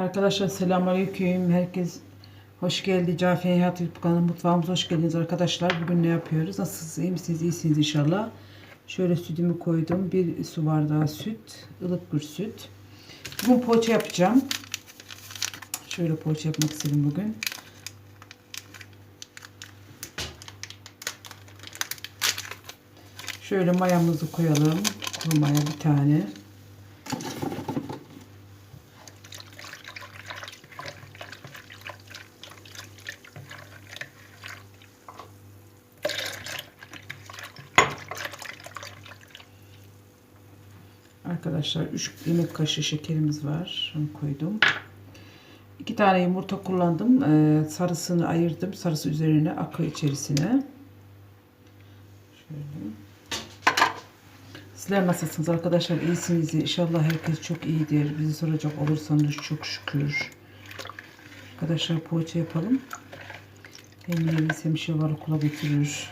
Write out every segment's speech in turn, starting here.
Arkadaşlar selamünaleyküm. Herkes hoş geldi. Cafiye Hayat YouTube kanalı mutfağımıza hoş geldiniz arkadaşlar. Bugün ne yapıyoruz? Nasılsınız? İyi misiniz? İyisiniz inşallah. Şöyle sütümü koydum. Bir su bardağı süt. ılık bir süt. Bugün poğaça yapacağım. Şöyle poğaça yapmak istedim bugün. Şöyle mayamızı koyalım. Kuru maya bir tane. Arkadaşlar 3 yemek kaşığı şekerimiz var. Şunu koydum. 2 tane yumurta kullandım. Ee, sarısını ayırdım. Sarısı üzerine akı içerisine. Şöyle. Sizler nasılsınız arkadaşlar? İyisiniz. İnşallah herkes çok iyidir. Bizi soracak olursanız çok şükür. Arkadaşlar poğaça yapalım. Hem yeriz hem var okula götürür.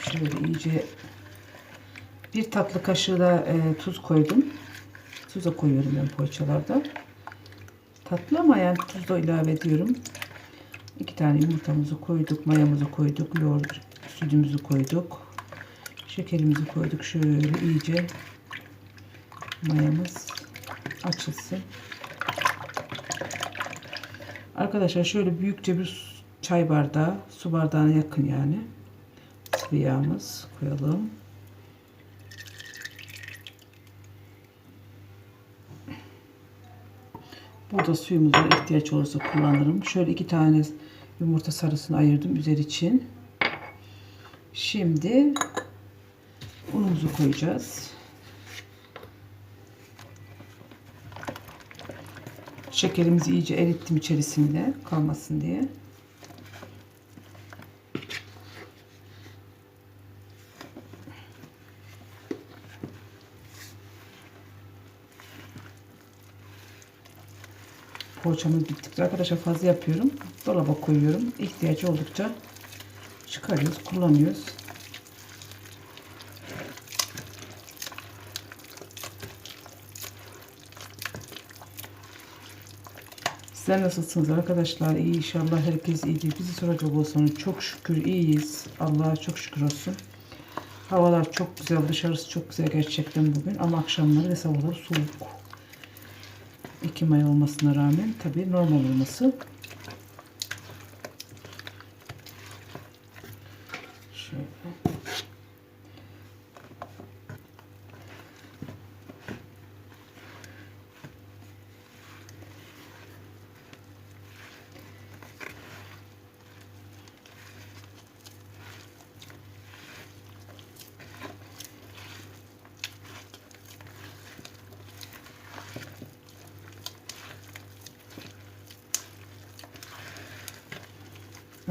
Şöyle iyice bir tatlı kaşığı da e, tuz koydum. Tuz da koyuyorum ben poğaçalarda. Tatlı ama yani tuz da ilave ediyorum. İki tane yumurtamızı koyduk, mayamızı koyduk, yoğurt sütümüzü koyduk. Şekerimizi koyduk. Şöyle iyice mayamız açılsın. Arkadaşlar şöyle büyükçe bir çay bardağı, su bardağına yakın yani. Sıvı yağımız koyalım. Burada suyumuz var. ihtiyaç olursa kullanırım. Şöyle iki tane yumurta sarısını ayırdım üzeri için. Şimdi unumuzu koyacağız. Şekerimizi iyice erittim içerisinde kalmasın diye. Poğaçamız bittikçe arkadaşlar fazla yapıyorum. Dolaba koyuyorum. İhtiyacı oldukça çıkarıyoruz, kullanıyoruz. Sizler nasılsınız arkadaşlar? İyi inşallah herkes iyidir. Bizi soracak olsanız çok şükür iyiyiz. Allah'a çok şükür olsun. Havalar çok güzel. Dışarısı çok güzel gerçekten bugün. Ama akşamları ve sabahları soğuk. Ekim ayı olmasına rağmen tabii normal olması. Şöyle.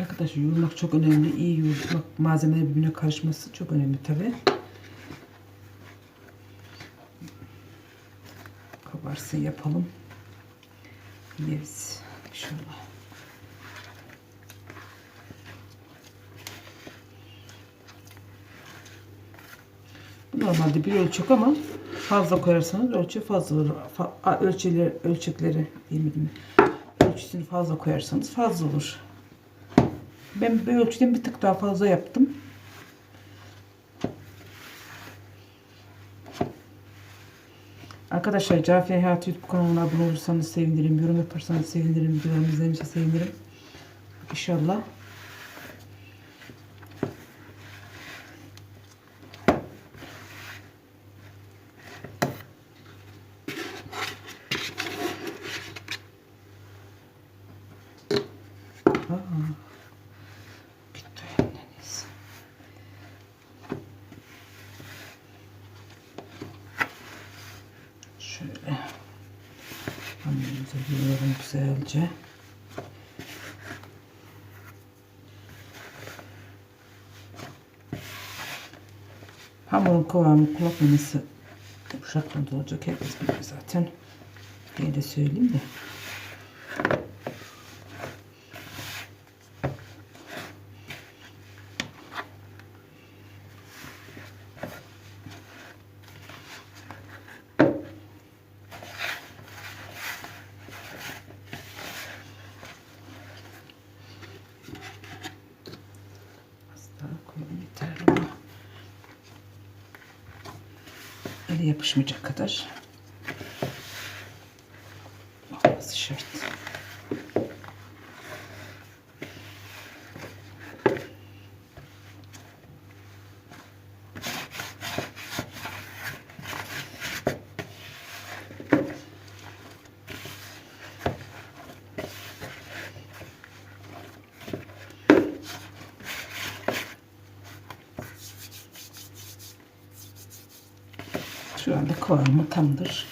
Arkadaşlar yoğurmak çok önemli. İyi yoğurmak, malzemeler birbirine karışması çok önemli tabi. Kabarsın yapalım. Yeriz inşallah. Normalde bir ölçek ama fazla koyarsanız ölçü fazla olur. Fa ölçüleri, ölçekleri değil mi? Ölçüsünü fazla koyarsanız fazla olur. Ben bu ölçüden bir tık daha fazla yaptım. Arkadaşlar Cafiye Hayat YouTube kanalına abone olursanız sevinirim. Yorum yaparsanız sevinirim. Videolarımı izlemişse sevinirim. İnşallah. Aa. Güzelce. Hamurun kıvamı kulak memesi yumuşaklığında olacak. Herkes biliyor zaten. Diye de söyleyeyim de. Yapışmayacak kadar. Olması şart. Anda kıvamı tamdır.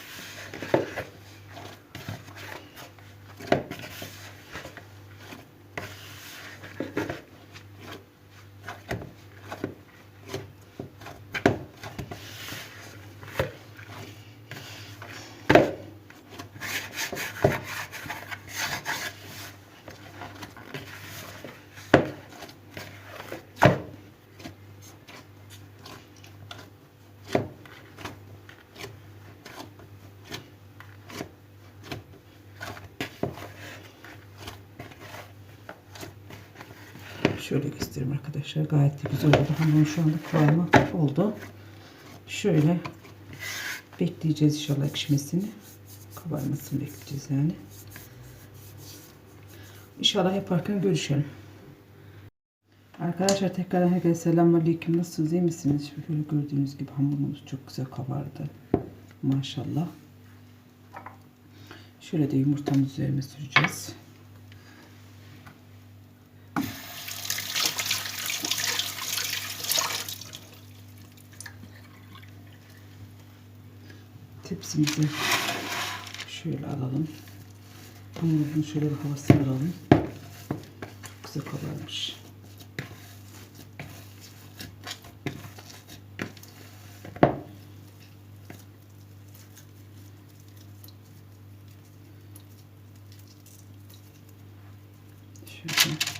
Şöyle göstereyim arkadaşlar. Gayet de güzel oldu. Hamurun şu anda kıvamı oldu. Şöyle bekleyeceğiz inşallah ekşimesini. Kabarmasını bekleyeceğiz yani. İnşallah yaparken görüşelim. Arkadaşlar tekrar herkese selamünaleyküm. Nasılsınız? iyi misiniz? Şöyle gördüğünüz gibi hamurumuz çok güzel kabardı. Maşallah. Şöyle de yumurtamızı üzerine süreceğiz. Tepsimizi şöyle alalım. Hamurumuzun şöyle bir havasını alalım. Çok güzel kabarmış. Şöyle.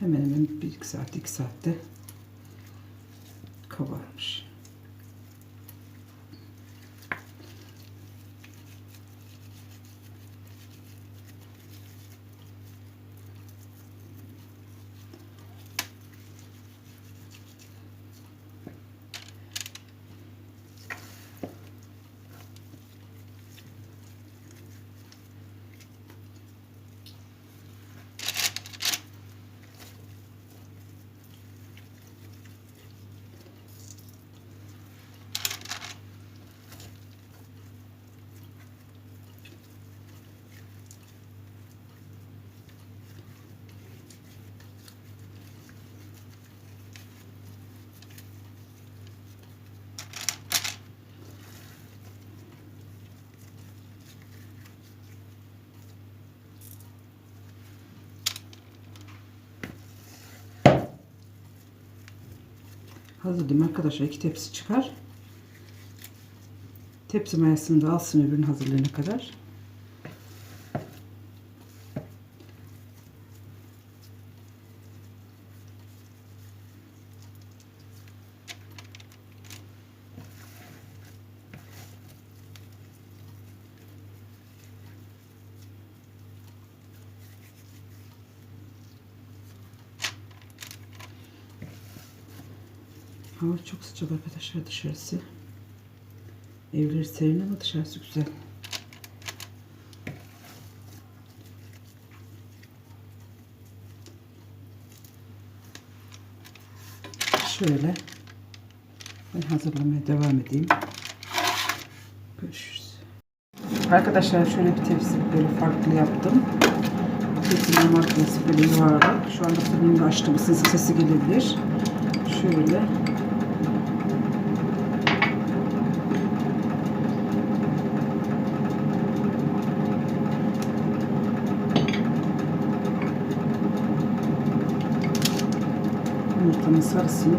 Hemen hemen bir iki saat, iki saatte kabarmış. Hazırlayayım arkadaşlar. iki tepsi çıkar. Tepsi mayasını da alsın öbürünü hazırlayana kadar. Hava çok sıcak arkadaşlar dışarısı. Evleri serin ama dışarısı güzel. Şöyle ben hazırlamaya devam edeyim. Görüşürüz. Arkadaşlar şöyle bir tepsi böyle farklı yaptım. Tepsinin makinesi böyle yuvarlak. Şu anda fırını açtım. Isınsa sesi gelebilir. Şöyle sarısını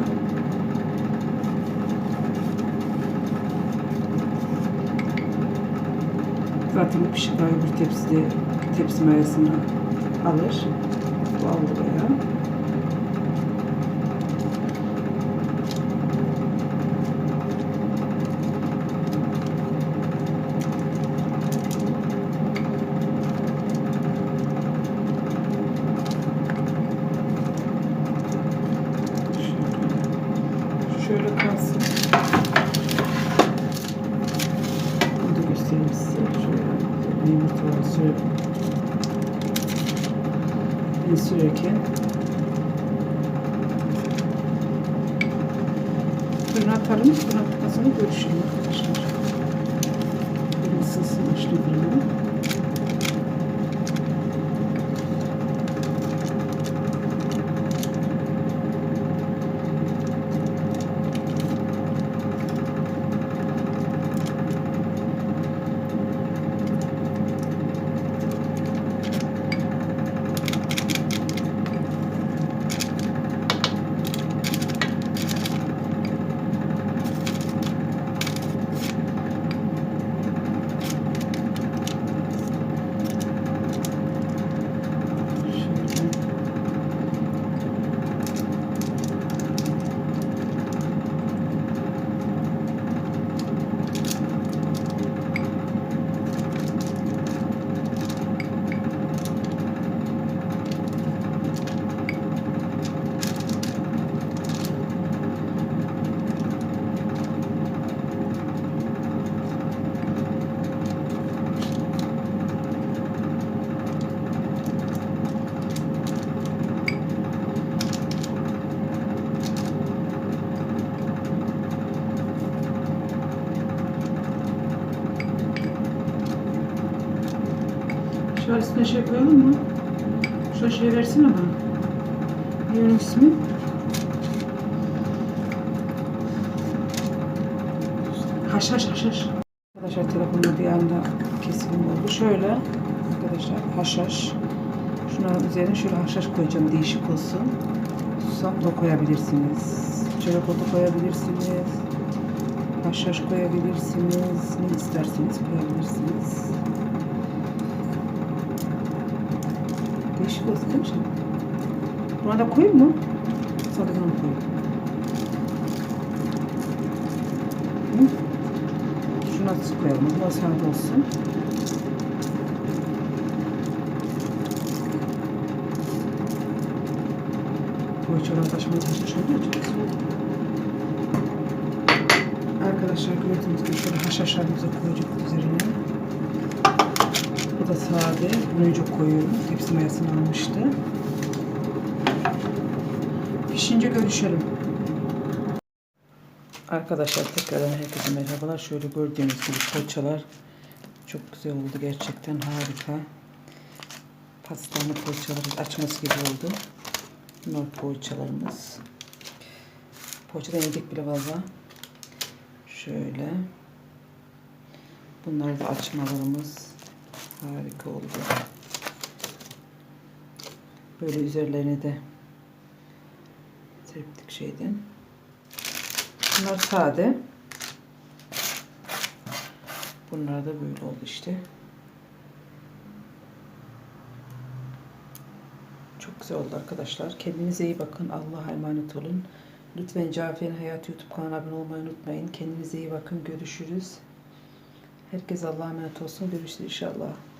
zaten pişik bir tepside tepsi mayasını alır. Bu aldı bayağı. şöyle kalsın. Bunu da göstereyim size. Şöyle yumurtaları sür ben sürerken fırına atalım. Fırına atmasını görüşelim arkadaşlar. Fırın ısınsın açtım fırını. Şöyle. Üstüne şey koyalım mı? Şu şey versene bana. Onun ismi? Haşhaş haşhaş. Arkadaşlar telefonda bir anda kesim oldu. Şöyle arkadaşlar haşhaş. Şunların üzerine şöyle haşhaş koyacağım değişik olsun. Susam da koyabilirsiniz. Çörek otu koyabilirsiniz. Haşhaş koyabilirsiniz. Ne isterseniz koyabilirsiniz. Değişik olsun değil mi şimdi? Buna da koyayım mı? Sadece bunu koyayım. Şuna da koyalım. Bu sade olsun. Poğaçalar taşmaya taşmış oluyor. Çok oldu. Arkadaşlar gördüğünüz gibi şöyle haşhaşlarımızı koyacağız üzerine. Da sade. Bunu önce koyuyorum. Tepsi mayasını almıştı. Pişince görüşelim. Arkadaşlar tekrardan herkese merhabalar. Şöyle gördüğünüz gibi poğaçalar çok güzel oldu. Gerçekten harika. Pastane poğaçaları açması gibi oldu. Bunlar poğaçalarımız. Poğaçadan yedik bile valla. Şöyle. Bunlar da açmalarımız. Harika oldu. Böyle üzerlerine de serptik şeyden. Bunlar sade. Bunlar da böyle oldu işte. Çok güzel oldu arkadaşlar. Kendinize iyi bakın. Allah'a emanet olun. Lütfen Cafer'in Hayat YouTube kanalına abone olmayı unutmayın. Kendinize iyi bakın. Görüşürüz. Herkes Allah'a emanet olsun. Görüşürüz inşallah.